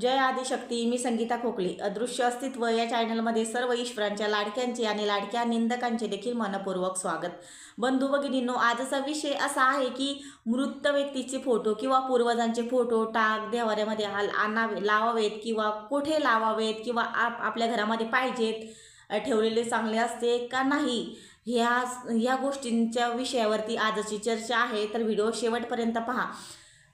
जय आदिशक्ती मी संगीता खोकले. अदृश्य अस्तित्व या चॅनलमध्ये सर्व ईश्वरांच्या लाडक्यांचे आणि लाडक्या निंदकांचे देखील मनपूर्वक स्वागत. बंधू भगिनींनो आजचा विषय असा आहे की मृत व्यक्तीचे फोटो किंवा पूर्वजांचे फोटो टाक देवाऱ्यामध्ये आल आणावे लावावेत किंवा कुठे लावावेत किंवा आप आपल्या घरामध्ये पाहिजेत ठेवलेले चांगले असते का नाही? ह्या ह्या गोष्टींच्या विषयावरती आजची चर्चा आहे. तर व्हिडिओ शेवटपर्यंत पहा.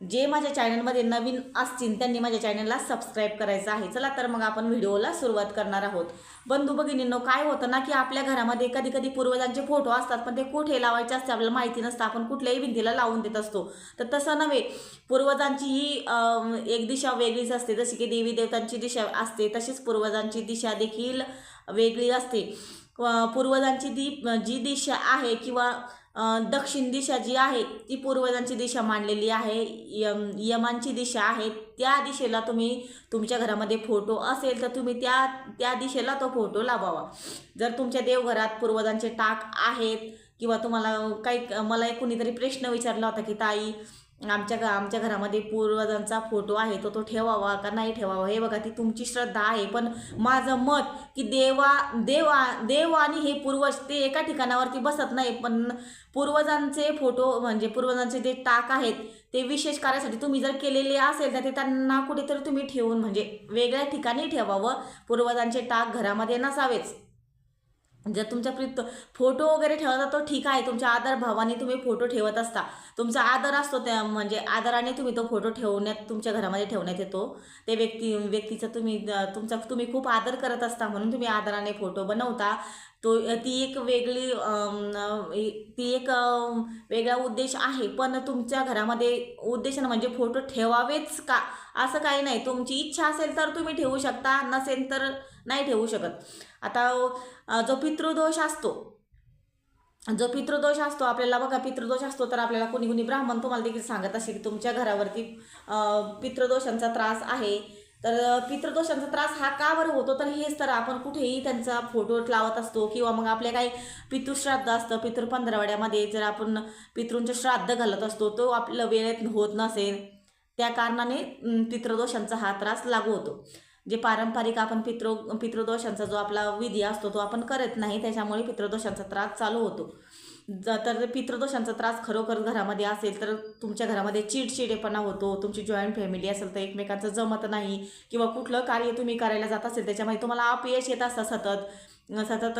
जे माझ्या चॅनलमध्ये नवीन असतील त्यांनी माझ्या चॅनलला सबस्क्राईब करायचं आहे. चला तर मग आपण व्हिडिओला सुरुवात करणार आहोत. बंधू भगिनींनो काय होतं ना की आपल्या घरामध्ये कधी कधी पूर्वजांचे फोटो असतात पण ते कुठे लावायचे असते आपल्याला माहिती नसतं. आपण कुठल्याही भिंतीला लावून देत असतो. तर तसं नव्हे. पूर्वजांची ही एक दिशा वेगळीच असते. जशी की देवी देवतांची दिशा असते तशीच पूर्वजांची दिशा देखील वेगळी असते. पूर्वजांची दी जी दिशा आहे किंवा दक्षिण दिशा जी आहे ती पूर्वजांची दिशा मांडलेली आहे. यम यमांची दिशा आहे. त्या दिशेला तुम्ही तुमच्या घरामध्ये फोटो असेल तर तुम्ही त्या त्या दिशेला तो फोटो लावावा. जर तुमच्या देवघरात पूर्वजांचे टाक आहेत किंवा तुम्हाला काही मला एक कुणीतरी प्रश्न विचारला होता की ताई आमच्या घ आमच्या घरामध्ये पूर्वजांचा फोटो आहे तो तो ठेवावा का नाही ठेवावा? हे बघा ती तुमची श्रद्धा आहे. पण माझं मत की देवा देवा देव आणि हे पूर्वज ते एका ठिकाणावरती बसत नाही पण पूर्वजांचे फोटो म्हणजे पूर्वजांचे जे टाक आहेत ते विशेष कार्यासाठी तुम्ही जर केलेले असेल तर ते त्यांना कुठेतरी तुम्ही ठेवून म्हणजे वेगळ्या ठिकाणी ठेवावं. पूर्वजांचे टाक घरामध्ये नसावेच. जर तुमच्या प्रित फोटो वगैरे ठेवता तो ठीक आहे तुमच्या आदर भावाने तुम्ही फोटो ठेवत असता. तुमचा आदर असतो त्या म्हणजे आदराने तुम्ही तो फोटो ठेवण्यात तुमच्या घरामध्ये ठेवण्यात येतो. ते व्यक्ती व्यक्तीचा तुम्ही तुमचा तुम्ही खूप आदर करत असता म्हणून तुम्ही आदराने फोटो बनवता. तो ती एक वेगळी ती एक वेगळा उद्देश आहे. पण तुमच्या घरामध्ये उद्देशानं म्हणजे फोटो ठेवावेच का? असं काही नाही. तुमची इच्छा असेल तर तुम्ही ठेवू शकता नसेल तर नाही ठेवू शकत. आता जो पितृदोष असतो जो पितृदोष असतो आपल्याला बघा पितृदोष असतो तर आपल्याला कोणी कोणी ब्राह्मण तुम्हाला देखील सांगत असेल की तुमच्या घरावरती पितृदोषांचा त्रास आहे. तर पितृदोषांचा त्रास हा का बरं होतो? तर हेच तर आपण कुठेही त्यांचा फोटो लावत असतो किंवा मग आपल्या काही पितृश्राद्ध असतं पितृ पंधरावड्यामध्ये जर आपण पितृंचे श्राद्ध घालत असतो तो आपलं वेळेत होत नसेल त्या कारणाने पितृदोषांचा हा त्रास लागू होतो. जे पारंपरिक आपण पितृ पितृदोषांचा जो आपला विधी असतो तो आपण करत नाही त्याच्यामुळे पितृदोषांचा त्रास चालू होतो. तर पितृदोषांचा त्रास खरोखर घरामध्ये असेल तर तुमच्या घरामध्ये चिडचिडेपणा होतो तुमची जॉईंट फॅमिली असेल तर एकमेकांचं जमत नाही किंवा कुठलं कार्य तुम्ही करायला जात असेल त्याच्यामध्ये तुम्हाला अपयश येत असतं सतत. सतत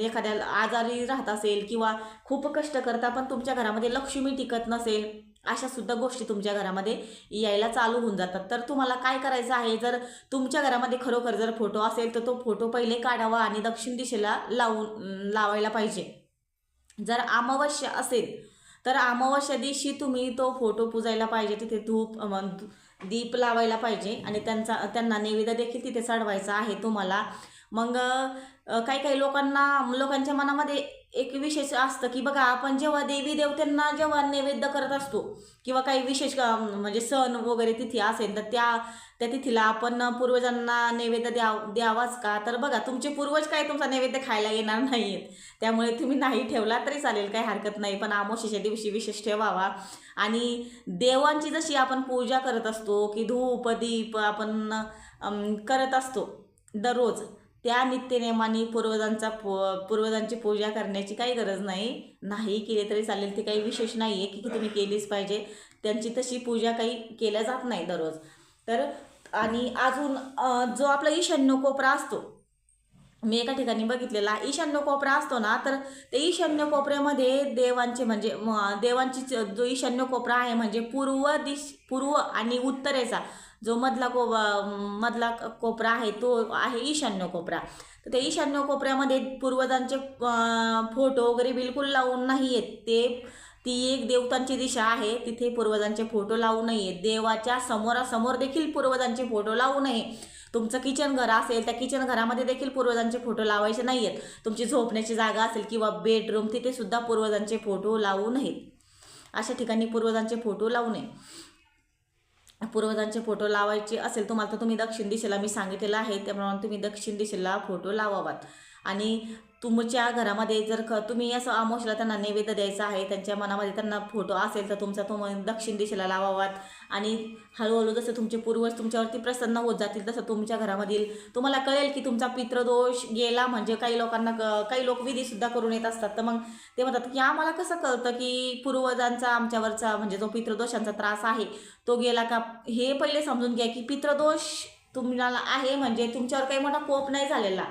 एखाद्या आजारी राहत असेल किंवा खूप कष्ट करता पण तुमच्या घरामध्ये लक्ष्मी टिकत नसेल अशा सुद्धा गोष्टी तुमच्या घरामध्ये यायला चालू होऊन जातात. तर तुम्हाला काय करायचं आहे? जर तुमच्या घरामध्ये खरोखर जर फोटो असेल तर तो फोटो पहिले काढावा आणि दक्षिण दिशेला लावून लावायला पाहिजे. जर अमावस्या असेल तर अमावस्या दिवशी तुम्ही तो फोटो पुजायला पाहिजे तिथे धूप दीप लावायला पाहिजे आणि त्यांचा त्यांना नैवेद्य देखील तिथे चढवायचा आहे तुम्हाला. मग काही काही लोकांना लोकांच्या मनामध्ये एक विशेष असतं की बघा आपण जेव्हा देवी देवतांना जेव्हा नैवेद्य करत असतो किंवा काही विशेष म्हणजे सण वगैरे तिथी असेल तर त्या त्या तिथीला आपण पूर्वजांना नैवेद्य द्याव द्यावाच का? तर बघा तुमचे पूर्वज काय तुमचा नैवेद्य खायला येणार नाही आहेत त्यामुळे तुम्ही नाही ठेवला तरी चालेल काही हरकत नाही. पण आमोशीच्या दिवशी विशेष ठेवावा. आणि देवांची जशी आपण पूजा करत असतो की धूप दीप आपण करत असतो दररोज त्या नित्यनेमाने पूर्वजांचा पू पूर्वजांची पूजा करण्याची काही गरज नाही. नाही केली तरी चालेल. ते काही विशेष नाही आहे की तुम्ही केलीच पाहिजे. त्यांची तशी पूजा काही केल्या जात नाही दररोज. तर आणि अजून जो आपला ईशान्य कोपरा असतो मी एका ठिकाणी बघितलेला ईशान्य कोपरा असतो ना तर ते ईशान्य कोपऱ्यामध्ये देवांचे म्हणजे म- देवांची च- जो ईशान्य कोपरा आहे म्हणजे पूर्व दिश पूर्व आणि उत्तरेचा जो मधला को मधला कोपरा आहे तो आहे ईशान्य कोपरा. तर त्या ईशान्य कोपऱ्यामध्ये पूर्वजांचे फोटो वगैरे बिलकुल लावून नाही आहेत ते ती एक देवतांची दिशा आहे तिथे पूर्वजांचे फोटो लावू नये. देवाच्या समोरासमोर देखील पूर्वजांचे फोटो लावू नये. तुमचं किचन घर असेल त्या किचन घरामध्ये देखील पूर्वजांचे फोटो लावायचे नाही आहेत तुमची झोपण्याची जागा असेल किंवा बेडरूम तिथे सुद्धा पूर्वजांचे फोटो लावू नयेत. अशा ठिकाणी पूर्वजांचे फोटो लावू नये. पूर्वजांचे फोटो लावायचे असेल तुम्हाला तर तुम्ही दक्षिण दिशेला मी सांगितलेलं आहे त्याप्रमाणे तुम्ही दक्षिण दिशेला फोटो लावावात. आणि तुमच्या घरामध्ये जर ख तुम्ही असं आमोशला त्यांना नैवेद्य द्यायचा आहे त्यांच्या मनामध्ये त्यांना फोटो असेल तर तुमचा तो दक्षिण दिशेला लावावात. आणि हळूहळू जसं तुमचे पूर्वज तुमच्यावरती प्रसन्न होत जातील तसं तुमच्या घरामधील तुम्हाला कळेल की तुमचा पितृदोष गेला म्हणजे काही लोकांना क- काही लोक विधीसुद्धा करून येत असतात. तर मग ते म्हणतात की आम्हाला कसं कळतं की पूर्वजांचा आमच्यावरचा म्हणजे जो पितृदोषांचा त्रास आहे तो गेला का? हे पहिले समजून घ्या की पितृदोष तुम्हाला आहे म्हणजे तुमच्यावर काही मोठा कोप नाही झालेला.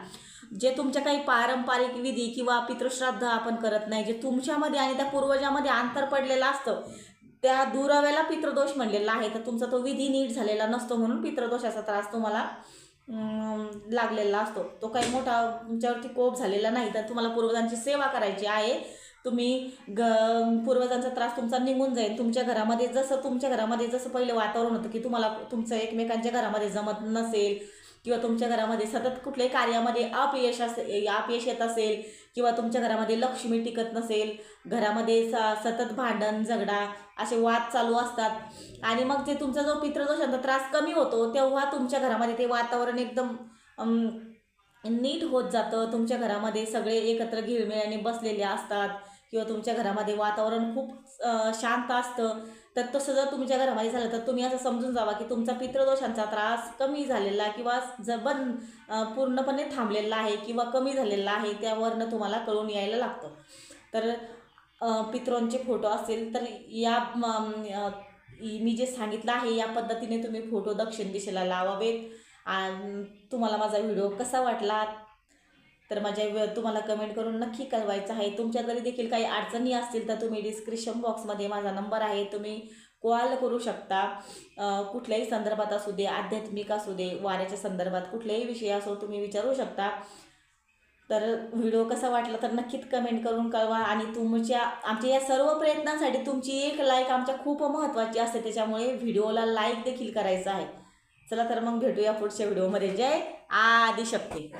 जे तुमच्या काही पारंपरिक विधी किंवा पितृश्राद्ध आपण करत नाही जे तुमच्यामध्ये आणि त्या पूर्वजामध्ये अंतर पडलेलं असतं त्या दुराव्याला पितृदोष म्हणलेला आहे. तर तुमचा तो विधी नीट झालेला नसतो म्हणून पितृदोषाचा त्रास तुम्हाला लागलेला असतो. तो काही मोठा तुमच्यावरती कोप झालेला नाही. तर तुम्हाला पूर्वजांची सेवा करायची आहे. तुम्ही ग पूर्वजांचा त्रास तुमचा निघून जाईल. तुमच्या घरामध्ये जसं तुमच्या घरामध्ये जसं पहिलं वातावरण होतं की तुम्हाला तुमचं एकमेकांच्या घरामध्ये जमत नसेल किंवा तुमच्या घरामध्ये सतत कुठल्याही कार्यामध्ये अपयश असे अपयश येत असेल किंवा तुमच्या घरामध्ये लक्ष्मी टिकत नसेल घरामध्ये स सतत भांडण झगडा असे वाद चालू असतात. आणि मग ते तुमचा जो पितृदोषांचा त्रास कमी होतो तेव्हा तुमच्या घरामध्ये ते वातावरण एकदम नीट होत जातं. तुमच्या घरामध्ये सगळे एकत्र घिळमिळाने बसलेले असतात. किंवा तुमच्या घरामध्ये वातावरण खूप शांत असतं तर तसं जर तुमच्या घरामध्ये झालं तर तुम्ही असं समजून जावा की तुमचा पितृदोषांचा त्रास कमी झालेला किंवा जबन पूर्णपणे थांबलेला आहे किंवा कमी झालेला आहे त्यावरनं तुम्हाला कळून यायला लागतं. तर अ, फोटो असेल तर या मी जे सांगितलं आहे या पद्धतीने तुम्ही फोटो दक्षिण दिशेला लावावेत. आणि तुम्हाला माझा व्हिडिओ कसा वाटला तर माझ्या तुम्हाला कमेंट करून नक्की कळवायचं आहे. तुमच्या जरी देखील काही अडचणी असतील तर तुम्ही डिस्क्रिप्शन बॉक्समध्ये माझा नंबर आहे. तुम्ही कॉल करू शकता. कुठल्याही संदर्भात असू दे आध्यात्मिक असू दे वाऱ्याच्या संदर्भात कुठल्याही विषय असो तुम्ही विचारू शकता. तर व्हिडिओ कसा वाटला तर नक्कीच कमेंट करून कळवा आणि तुमच्या आमच्या या सर्व प्रयत्नांसाठी तुमची एक लाईक आमच्या खूप महत्त्वाची असते. त्याच्यामुळे व्हिडिओला लाईक देखील करायचं आहे. चला तर मग भेटूया पुढच्या व्हिडिओमध्ये जय आदिशक्ती.